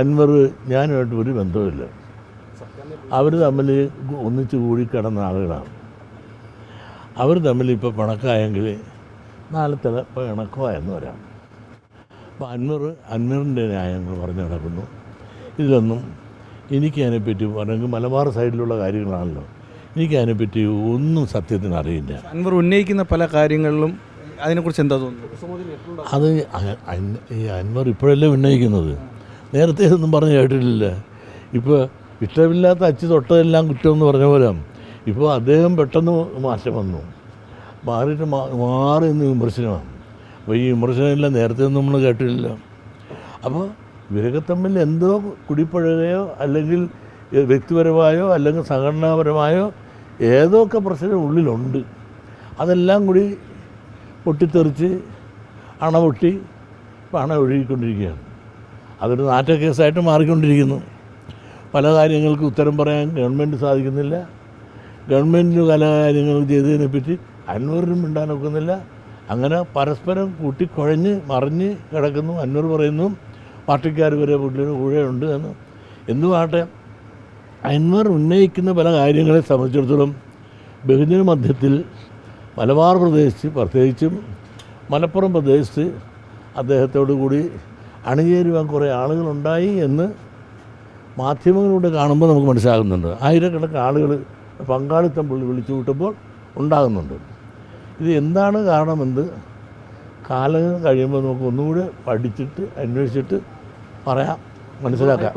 അൻവർ ഞാനുമായിട്ട് ഒരു ബന്ധവുമില്ല. അവർ തമ്മിൽ ഒന്നിച്ച് കൂടി കിടന്ന ആളുകളാണ്. അവർ തമ്മിൽ ഇപ്പോൾ പണക്കായെങ്കിൽ നാലത്തല ഇപ്പോൾ ഇണക്കമായെന്ന് വരാം അപ്പോൾ അൻവർ അൻവറിന്റെ ന്യായങ്ങൾ പറഞ്ഞു നടക്കുന്നു. ഇതിലൊന്നും എനിക്ക് അതിനെപ്പറ്റി അല്ലെങ്കിൽ മലബാർ സൈഡിലുള്ള കാര്യങ്ങളാണല്ലോ. എനിക്ക് അതിനെപ്പറ്റി ഒന്നും സത്യത്തിന് അറിയില്ല. അൻവർ ഉന്നയിക്കുന്ന പല കാര്യങ്ങളിലും അതിനെക്കുറിച്ച് എന്താ തോന്നുന്നു അത് ഈ അൻവർ ഇപ്പോഴല്ലേ ഉന്നയിക്കുന്നത്? നേരത്തെ ഇതൊന്നും പറഞ്ഞു കേട്ടിട്ടില്ല. ഇപ്പോൾ ഇഷ്ടമില്ലാത്ത അച്ചു തൊട്ടതെല്ലാം കുറ്റമെന്ന് പറഞ്ഞ പോലെ ഇപ്പോൾ അദ്ദേഹം പെട്ടെന്ന് മാറ്റം വന്നു. മാറിയിട്ട് മാറി എന്ന് വിമർശനമാണ്. അപ്പോൾ ഈ വിമർശനമെല്ലാം നേരത്തെ ഒന്നും നമ്മൾ കേട്ടിട്ടില്ല. അപ്പോൾ ഇവരൊക്കെ തമ്മിൽ എന്തോ കുടിപ്പഴകയോ അല്ലെങ്കിൽ വ്യക്തിപരമായോ അല്ലെങ്കിൽ സംഘടനാപരമായോ ഏതൊക്കെ പ്രശ്നം ഉള്ളിലുണ്ട്. അതെല്ലാം കൂടി പൊട്ടിത്തെറിച്ച് അണ പൊട്ടി പണം ഒഴുകിക്കൊണ്ടിരിക്കുകയാണ് അതൊരു നാറ്റ കേസായിട്ട് മാറിക്കൊണ്ടിരിക്കുന്നു. പല കാര്യങ്ങൾക്ക് ഉത്തരം പറയാൻ ഗവൺമെന്റ് സാധിക്കുന്നില്ല. ഗവൺമെന്റിന് പല കാര്യങ്ങൾ ചെയ്തതിനെപ്പറ്റി അന്വറിനും മിണ്ടാൻ മിണ്ടാനൊക്കുന്നില്ല അങ്ങനെ പരസ്പരം കൂട്ടിക്കുഴഞ്ഞ് മറിഞ്ഞ് കിടക്കുന്നു. അന്വർ പറയുന്നു പാർട്ടിക്കാർ വരെ പുള്ളിയുടെ കൂടെയുണ്ട് എന്ന്. എന്തുമാട്ടെ അന്വർ ഉന്നയിക്കുന്ന പല കാര്യങ്ങളെ സംബന്ധിച്ചിടത്തോളം ബഹുജന മധ്യത്തിൽ മലബാർ പ്രദേശത്ത് പ്രത്യേകിച്ചും മലപ്പുറം പ്രദേശത്ത് അദ്ദേഹത്തോടു കൂടി അണിചേരുവാൻ കുറേ ആളുകളുണ്ടായി എന്ന് മാധ്യമങ്ങളിലൂടെ കാണുമ്പോൾ നമുക്ക് മനസ്സിലാകുന്നുണ്ട്. ആയിരക്കണക്കിന് ആളുകൾ പങ്കാളിത്തം പുള്ളി വിളിച്ചു കൂട്ടുമ്പോൾ ഉണ്ടാകുന്നുണ്ട്. ഇത് എന്താണ് കാരണമെന്ന് കാലങ്ങൾ കഴിയുമ്പോൾ നമുക്ക് ഒന്നുകൂടെ പഠിച്ചിട്ട് അന്വേഷിച്ചിട്ട് പറയാം. മനസ്സിലാക്കാം.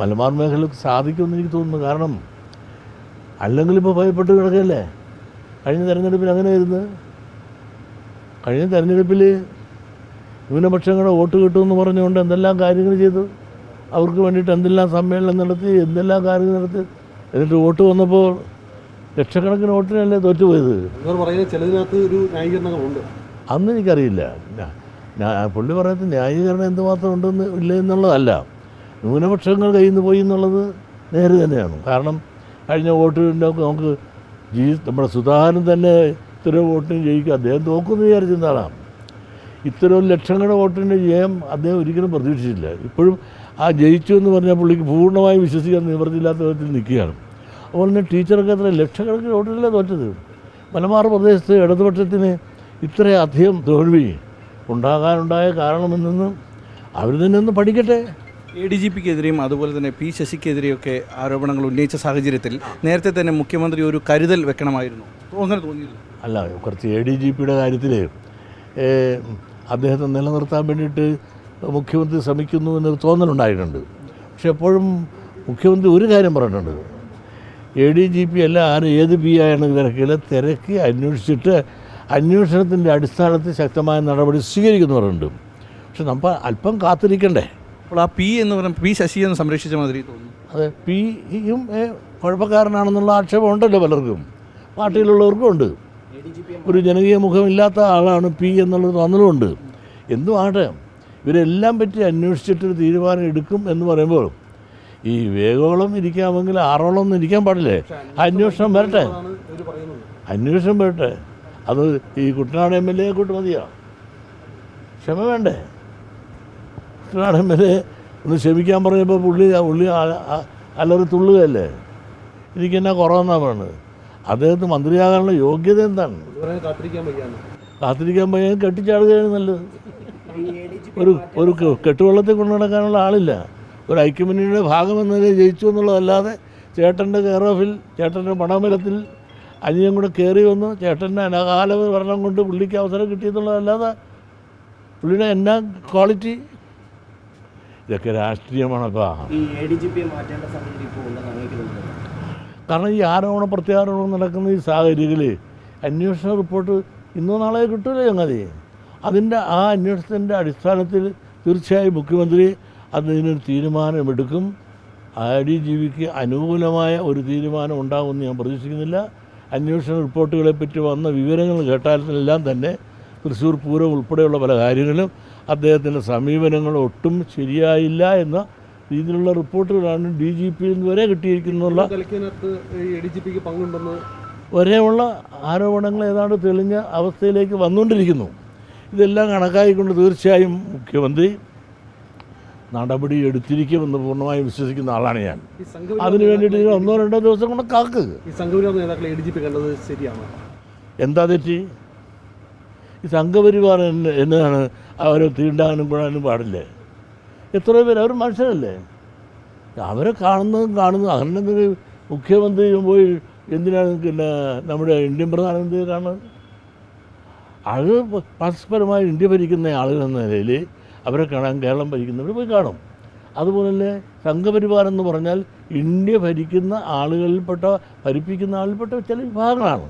മലബാർ മേഖലയിൽ? സാധിക്കുമെന്ന് എനിക്ക് തോന്നുന്നു. കാരണം അല്ലെങ്കിൽ ഇപ്പോൾ ഭയപ്പെട്ട് കിടക്കല്ലേ കഴിഞ്ഞ തെരഞ്ഞെടുപ്പിൽ അങ്ങനെ അങ്ങനെയായിരുന്നു കഴിഞ്ഞ തെരഞ്ഞെടുപ്പിൽ ന്യൂനപക്ഷങ്ങളുടെ വോട്ട് കിട്ടുമെന്ന് പറഞ്ഞുകൊണ്ട് എന്തെല്ലാം കാര്യങ്ങൾ ചെയ്തു? അവർക്ക് വേണ്ടിയിട്ട് എന്തെല്ലാം സമ്മേളനം നടത്തി എന്തെല്ലാം കാര്യങ്ങൾ നടത്തി? എന്നിട്ട് വോട്ട് വന്നപ്പോൾ ലക്ഷക്കണക്കിന് വോട്ടിനല്ലേ തോറ്റുപോയത്? അൻവർ പറയുന്ന ചിലതിനകത്ത് ഒരു ന്യായീകരണങ്ങളുണ്ട്. അന്ന് എനിക്കറിയില്ല. പുള്ളി പറയുന്നത് ന്യായീകരണം എന്തുമാത്രം ഉണ്ടെന്ന് ഇല്ല എന്നുള്ളതല്ല. ന്യൂനപക്ഷങ്ങൾ കയ്യിൽ നിന്ന് പോയി എന്നുള്ളത് നേരെ തന്നെയാണ്. കാരണം കഴിഞ്ഞ വോട്ടിന്റെ നമുക്ക് ജീ നമ്മുടെ സുധാകരൻ തന്നെ ഇത്തരം വോട്ടിന് ജയിക്കുക അദ്ദേഹം തോക്കുമെന്ന് വിചാരിച്ചിരുന്ന ആളാണ് ഇത്തരം ലക്ഷങ്ങളുടെ വോട്ടിന്റെ ജയം അദ്ദേഹം ഒരിക്കലും പ്രതീക്ഷിച്ചില്ല ഇപ്പോഴും ആ ജയിച്ചു എന്ന് പറഞ്ഞാൽ പുള്ളിക്ക് പൂർണമായും വിശ്വസിക്കാൻ നിവൃത്തിയില്ലാത്ത വിധത്തിൽ നിൽക്കുകയാണ്. അതുപോലെ തന്നെ ടീച്ചറൊക്കെ അത്ര ലക്ഷക്കണക്കിന് വോട്ടിലല്ലേ തോറ്റത്? മലബാർ പ്രദേശത്ത് ഇടതുപക്ഷത്തിന് ഇത്രയധികം തോൽവി ഉണ്ടാകാനുണ്ടായ കാരണമെന്നൊന്ന് അവർ തന്നെ ഒന്ന് പഠിക്കട്ടെ. എ ഡി ജി പിക്കെതിരെയും അതുപോലെ തന്നെ പി ശശിക്കെതിരെയൊക്കെ ആരോപണങ്ങൾ ഉന്നയിച്ച സാഹചര്യത്തിൽ നേരത്തെ തന്നെ മുഖ്യമന്ത്രി ഒരു കരുതൽ വെക്കണമായിരുന്നു. അങ്ങനെ തോന്നിയില്ല. അല്ല കുറച്ച് എ ഡി ജി പിയുടെ കാര്യത്തിൽ അദ്ദേഹത്തെ നിലനിർത്താൻ വേണ്ടിയിട്ട് മുഖ്യമന്ത്രി ശ്രമിക്കുന്നു എന്നൊരു തോന്നലുണ്ടായിട്ടുണ്ട്. പക്ഷെ എപ്പോഴും മുഖ്യമന്ത്രി ഒരു കാര്യം പറഞ്ഞിട്ടുണ്ട്. എ ഡി ജി പി അല്ല ആര് ഏത് പി ആയാലും തിരക്കില്ല തിരക്കി അന്വേഷിച്ചിട്ട് അന്വേഷണത്തിന്റെ അടിസ്ഥാനത്തിൽ ശക്തമായ നടപടി സ്വീകരിക്കുന്നു പറഞ്ഞിട്ടുണ്ട്. പക്ഷെ നമ്മൾ അല്പം കാത്തിരിക്കണ്ടേ? അപ്പോൾ ആ പി എന്ന് പറയുമ്പോൾ പി ശശി എന്ന് സംരക്ഷിച്ച മാതിരി തോന്നുന്നു. അതെ പിയും കുഴപ്പക്കാരനാണെന്നുള്ള ആക്ഷേപം ഉണ്ടല്ലോ പലർക്കും. പാർട്ടിയിലുള്ളവർക്കും ഉണ്ട്. ഒരു ജനകീയ മുഖമില്ലാത്ത ആളാണ് പി എന്നുള്ളത് തോന്നലുമുണ്ട്. എന്തും ആകട്ടെ ഇവരെല്ലാം പറ്റി അന്വേഷിച്ചിട്ടൊരു തീരുമാനം എടുക്കും എന്ന് പറയുമ്പോൾ ഈ വേഗോളം ഇരിക്കാമെങ്കിൽ ആറോളം ഒന്നും ഇരിക്കാൻ പാടില്ലേ? അന്വേഷണം വരട്ടെ. അന്വേഷണം വരട്ടെ. അത് ഈ കുട്ടനാട് എം എൽ എ കൂട്ട് മതിയോ? ക്ഷമ വേണ്ടേ? കുട്ടനാട് എം എൽ എ ഒന്ന് ക്ഷമിക്കാൻ പറഞ്ഞപ്പോൾ പുള്ളി ഉള്ളി അലറി തുള്ളുകയല്ലേ? എനിക്കെന്നാ കുറവെന്നാണ് പറയുന്നത് അദ്ദേഹത്തിന് മന്ത്രിയാകാനുള്ള യോഗ്യത എന്താണ്? കാത്തിരിക്കാൻ പയ്യാൻ കെട്ടിച്ചാടുകയാണ് നല്ലത്. ഒരു ഒരു കെട്ടുവള്ളത്തിൽ കൊണ്ടുനടക്കാനുള്ള കൊണ്ടു നടക്കാനുള്ള ആളില്ല. ഒരു ഐക്യമുന്നണിയുടെ ഭാഗം നിലയിൽ ജയിച്ചു എന്നുള്ളതല്ലാതെ ചേട്ടന്റെ കെയർ ഓഫിൽ ചേട്ടന്റെ പണമരത്തിൽ അനിയൻ കൂടെ കയറി വന്നു ചേട്ടന്റെ അനകാല ഭരണം കൊണ്ട് പുള്ളിക്ക് അവസരം കിട്ടിയെന്നുള്ളതല്ലാതെ പുള്ളിയുടെ എന്നാ ക്വാളിറ്റി? ഇതൊക്കെ രാഷ്ട്രീയമാണപ്പാ. കാരണം ഈ ആരോപണ പ്രത്യാരോപണം നടക്കുന്ന ഈ സാഹചര്യത്തിൽ അന്വേഷണ റിപ്പോർട്ട് ഇന്നോ നാളെ കിട്ടില്ല ചങ്ങാതി? അതിന്റെ ആ അന്വേഷണത്തിന്റെ അടിസ്ഥാനത്തിൽ തീർച്ചയായും മുഖ്യമന്ത്രി അതിനൊരു തീരുമാനമെടുക്കും ഐ ഡി ജി വിക്ക് അനുകൂലമായ ഒരു തീരുമാനം ഉണ്ടാകുമെന്ന് ഞാൻ പ്രതീക്ഷിക്കുന്നില്ല. അന്വേഷണ റിപ്പോർട്ടുകളെ പറ്റി വന്ന വിവരങ്ങൾ കേട്ടാലെല്ലാം തന്നെ തൃശ്ശൂർ പൂരം ഉൾപ്പെടെയുള്ള പല കാര്യങ്ങളും അദ്ദേഹത്തിന്റെ സമീപനങ്ങൾ ഒട്ടും ശരിയായില്ല എന്ന രീതിയിലുള്ള റിപ്പോർട്ടുകളാണ് ഡി ജി പിയിൽ നിന്ന് വരെ കിട്ടിയിരിക്കുന്നുള്ള വരെയുള്ള ആരോപണങ്ങൾ ഏതാണ്ട് തെളിഞ്ഞ അവസ്ഥയിലേക്ക് വന്നുകൊണ്ടിരിക്കുന്നു. ഇതെല്ലാം കണക്കാക്കിക്കൊണ്ട് തീർച്ചയായും മുഖ്യമന്ത്രി നടപടി എടുത്തിരിക്കുമെന്ന് പൂർണമായും വിശ്വസിക്കുന്ന ആളാണ് ഞാൻ. അതിനു വേണ്ടിയിട്ട് നിങ്ങൾ ഒന്നോ രണ്ടോ ദിവസം കൊണ്ട് കാക്ക്. എന്താ തെറ്റി? ഈ സംഘപരിവാർ എന്നാണ് എന്നതാണ് അവരെ തീണ്ടാനും കൂടാനും പാടില്ലേ? എത്രയോ പേര് അവർ മനുഷ്യരല്ലേ? അവരെ കാണുന്നതും കാണുന്നതും അങ്ങനെ മുഖ്യമന്ത്രി പോയി എന്തിനാണ് പിന്നെ നമ്മുടെ ഇന്ത്യൻ പ്രധാനമന്ത്രിയെ കാണുന്നത്? അത് പരസ്പരമായി ഇന്ത്യ ഭരിക്കുന്ന ആളുകൾ എന്ന നിലയിൽ അവരെ കാണാൻ കേരളം ഭരിക്കുന്നവർ പോയി കാണും. അതുപോലെ തന്നെ സംഘപരിവാർ എന്ന് പറഞ്ഞാൽ ഇന്ത്യ ഭരിക്കുന്ന ആളുകളിൽപ്പെട്ട ഭരിപ്പിക്കുന്ന ആളിൽപ്പെട്ട ചില വിഭാഗങ്ങളാണ്.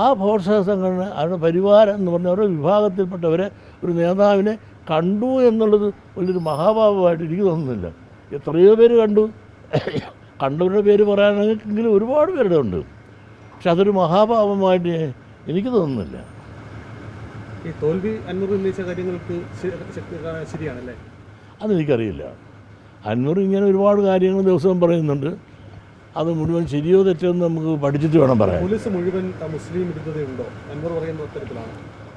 ആ ഭോഷ സംഘടന അവരുടെ പരിവാരം എന്ന് പറഞ്ഞ ഓരോ വിഭാഗത്തിൽപ്പെട്ടവരെ ഒരു നേതാവിനെ കണ്ടു എന്നുള്ളത് വലിയൊരു മഹാഭാവമായിട്ട് എനിക്ക് തോന്നുന്നില്ല. എത്രയോ പേര് കണ്ടു. കണ്ടവരുടെ പേര് പറയാനെങ്കിൽ ഒരുപാട് പേരുടെ ഉണ്ട്. പക്ഷെ അതൊരു മഹാഭാവമായിട്ട് എനിക്ക് തോന്നുന്നില്ല. ഈ തോൽവി അൻവർ ഉന്നയിച്ച കാര്യങ്ങൾക്ക് ശരിയാണല്ലേ? അതെനിക്കറിയില്ല. അന്നൂർ ഇങ്ങനെ ഒരുപാട് കാര്യങ്ങൾ ദിവസവും പറയുന്നുണ്ട്. അത് മുഴുവൻ ശരിയോ തെറ്റോ എന്ന് നമുക്ക് പഠിച്ചിട്ട് വേണം പറയാം പോലീസ് മുഴുവൻ മുസ്ലിം വിരുദ്ധതയുണ്ടോ? അൻവർ പറയുന്ന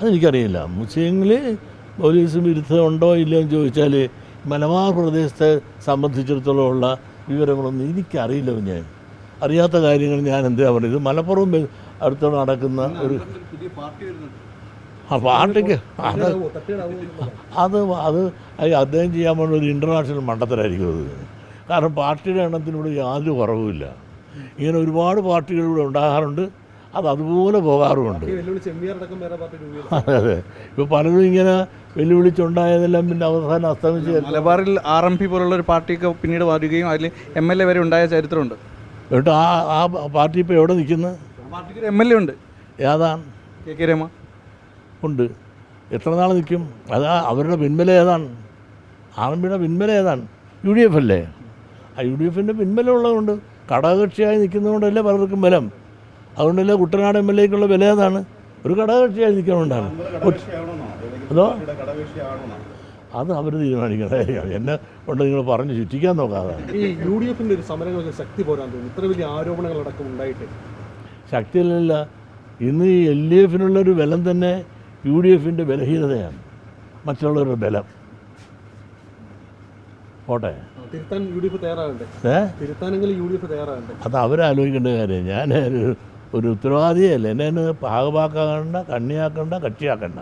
അതെനിക്കറിയില്ല. മുസ്ലിങ്ങളിൽ പോലീസ് വിരുദ്ധമുണ്ടോ ഇല്ലയോ എന്ന് ചോദിച്ചാൽ മലബാർ പ്രദേശത്തെ സംബന്ധിച്ചിടത്തോളം ഉള്ള വിവരങ്ങളൊന്നും എനിക്കറിയില്ല ഞാൻ അറിയാത്ത കാര്യങ്ങൾ ഞാൻ എന്താ പറയുന്നത് മലപ്പുറം അടുത്ത് നടക്കുന്ന ഒരു ആ പാർട്ടിക്ക്. അത് അത് അത് അദ്ദേഹം ചെയ്യാൻ വേണ്ട ഒരു ഇന്റർനാഷണൽ മണ്ഡലത്തിലായിരിക്കും അത്. കാരണം പാർട്ടിയുടെ എണ്ണത്തിനോട് യാതൊരു കുറവുമില്ല. ഇങ്ങനെ ഒരുപാട് പാർട്ടികൾ ഇവിടെ ഉണ്ടാകാറുണ്ട്. അത് അതുപോലെ പോകാറുമുണ്ട്. അതെ അതെ. ഇപ്പോൾ പലരും ഇങ്ങനെ വെല്ലുവിളിച്ചുണ്ടായതെല്ലാം പിന്നെ അവസാനം അസ്തമിച്ച് മലബാറിൽ ആർ എം പി പോലുള്ള ഒരു പാർട്ടിയൊക്കെ പിന്നീട് വരികയും അതിൽ എം എൽ എ വരെ ഉണ്ടായ ചരിത്രമുണ്ട്. എന്നിട്ട് ആ ആ പാർട്ടി ഇപ്പോൾ എവിടെ നിൽക്കുന്നു? പാർട്ടിക്ക് എം എൽ എ ഉണ്ട്. ഏതാണ്? K K Rama. ഉണ്ട്. എത്ര നാൾ നിൽക്കും? അതാ അവരുടെ പിൻബല ഏതാണ്? ആർ എം പിയുടെ പിൻബല ഏതാണ്? യു ഡി എഫ് അല്ലേ? ആ യു ഡി എഫിന്റെ പിൻബലം ഉള്ളതുകൊണ്ട് ഘടകകക്ഷിയായി നിൽക്കുന്നതുകൊണ്ടല്ലേ പലർക്കും ബലം? അതുകൊണ്ടല്ലേ കുട്ടനാട് എം എൽ എക്കുള്ള വില ഏതാണ്? ഒരു ഘടകകക്ഷിയായി നിൽക്കുന്നതുകൊണ്ടാണ്. അതോ? അത് അവർ തീരുമാനിക്കണം. എന്നെ കൊണ്ട് നിങ്ങൾ പറഞ്ഞ് ചുറ്റിക്കാൻ നോക്കാതെ. ഈ യു ഡി എഫിന്റെ ഒരു സമരങ്ങൾക്ക് ശക്തി പോരാൻ തോന്നുന്നു ഇത്ര വലിയ ആരോപണങ്ങളടക്കം ഉണ്ടായിട്ട്. ശക്തിയിലല്ല ഇന്ന് ഈ എൽ ഡി എഫിനുള്ളൊരു ബലം തന്നെ യു ഡി എഫിന്റെ ബലഹീനതയാണ്. മറ്റുള്ളവരുടെ ബലം. പോട്ടെ. തിരുത്താൻ യു ഡി എഫ് തയ്യാറാകണ്ടേ? ഏ? തിരുത്താനെങ്കിൽ യു ഡി എഫ് തയ്യാറാകണ്ടേ? അത് അവരാലോചിക്കേണ്ട കാര്യം. ഞാൻ ഒരു ഉത്തരവാദിയല്ലേ. എന്നെ പാകമാക്കണ്ട കണ്ണിയാക്കണ്ട കക്ഷിയാക്കണ്ട